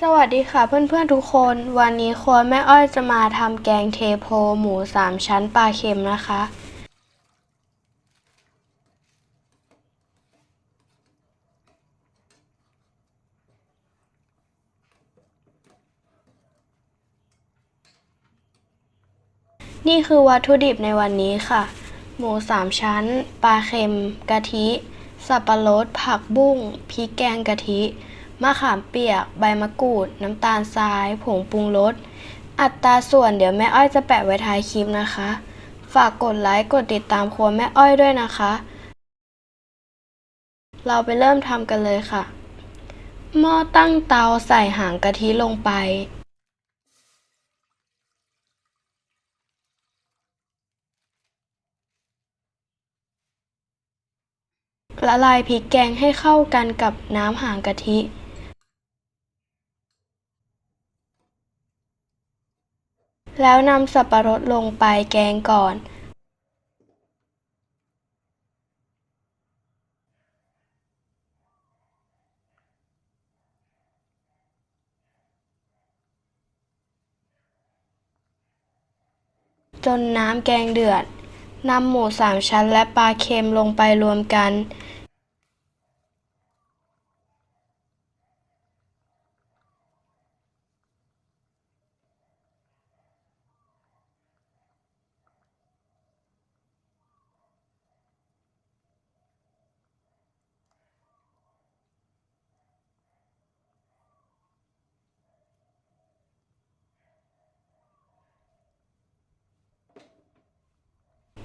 สวัสดีค่ะเพื่อนๆทุกคน วันนี้ครัวแม่อ้อยจะมาทำแกงเทโพหมูสามชั้นปลาเค็มนะคะ นี่คือวัตถุดิบในวันนี้ค่ะ หมูสามชั้น ปลาเค็ม กะทิ สับปะรด ผักบุ้งพริกแกงกะทิ มะขามเปียก ใบมะกรูด น้ำตาลทราย ผงปรุงรส อัตราส่วนเดี๋ยวแม่อ้อยจะแปะไว้ท้ายคลิปนะคะ ฝากกดไลค์ กดติดตามครัวแม่อ้อยด้วยนะคะ เราไปเริ่มทำกันเลยค่ะ หม้อตั้งเตาใส่หางกะทิลงไปละลายพริกแกงให้เข้ากันกับน้ำหางกะทิ แล้วนำสับปะรดลงไปแกงก่อน จนน้ำแกงเดือดนำหมูสามชั้นและปลาเค็มลงไปรวมกัน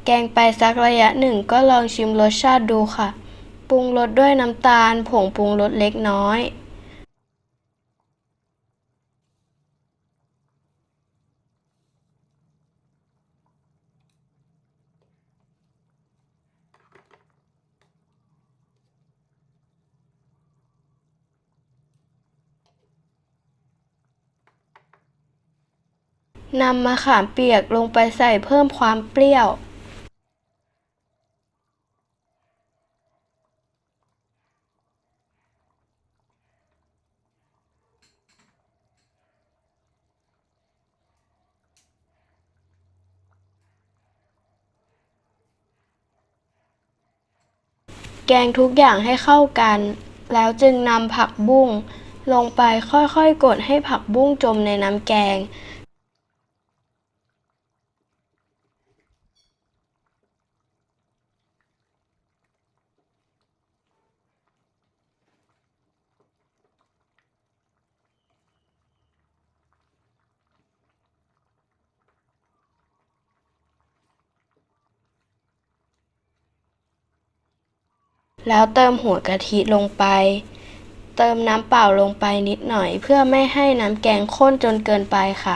กงไปสักระยะหนึ่งก็ลองชิมรสชาติดูค่ะ ปรุงรสด้วยน้ำตาล ผงปรุงรสเล็กน้อยนำมะขามเปียกลงไปใส่เพิ่มความเปรี้ยว แกงทุกอย่างให้เข้ากัน แล้วจึงนำผักบุ้งลงไปค่อยๆ กดให้ผักบุ้งจมในน้ำแกง แล้วเติมหัวกะทิลงไป เติมน้ำเปล่าลงไปนิดหน่อย เพื่อไม่ให้น้ำแกงข้นจนเกินไปค่ะ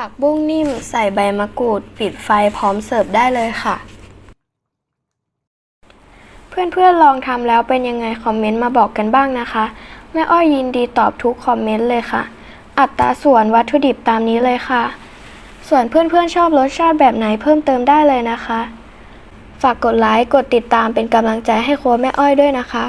ผักบุ้งนิ่มใส่ใบมะกรูด ปิดไฟพร้อมเสิร์ฟได้เลยค่ะ เพื่อนๆลองทำแล้วเป็นยังไงคอมเมนต์มาบอกกันบ้างนะคะ แม่อ้อยยินดีตอบทุกคอมเมนต์เลยค่ะ อัตราส่วนวัตถุดิบตามนี้เลยค่ะ ส่วนเพื่อนๆชอบรสชาติแบบไหนเพิ่มเติมได้เลยนะคะ ฝากกดไลค์กดติดตามเป็นกำลังใจให้ครัวแม่อ้อยด้วยนะคะ